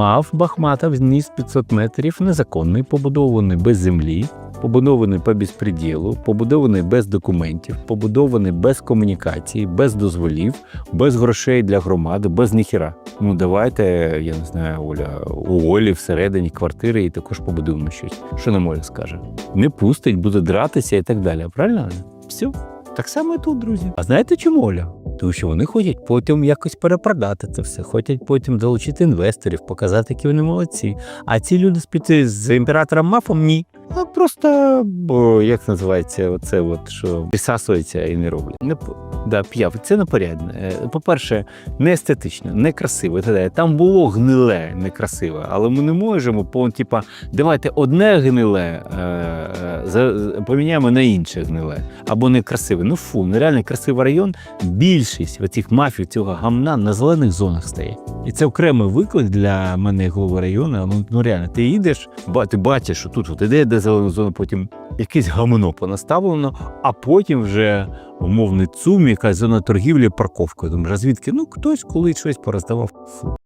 мав Бахматов зніс 500 метрів незаконний, побудований без землі, побудований по безпреділу, побудований без документів, побудований без комунікації, без дозволів, без грошей для громади, без ніхіра. Ну давайте, я не знаю, Оля, у Олі всередині квартири і також побудуємо щось. Що нам Оля скаже? Не пустить, буде дратися і так далі. Правильно? Все. Так само і тут, друзі. А знаєте чому Оля? Тому що вони хочуть потім якось перепродати це все, хочуть потім залучити інвесторів, показати, які вони молодці. А ці люди спіти з імператором Мафом ні. Ну просто, бо як називається оце, от, що присасується і не роблять. Не да, п'яв. Це непорядне. Е, По-перше, не естетично, не красиво. Там було гниле, некрасиве, але ми не можемо по типа, давайте одне гниле е, е, поміняємо на інше гниле або некрасиве. Ну фу, нереально красивий район. Більшість оцих мафій, цього гамна на зелених зонах стає. І це окремий виклик для мене, голови району. Ну, ну реально, ти їдеш, ба- ти бачиш, що тут от іде де зелена зона, потім якесь гамно понаставлено, а потім вже умовний ЦУМ, якась зона торгівлі, парковка. Думаю, звідки? Ну, хтось колись щось пороздавав. Фу.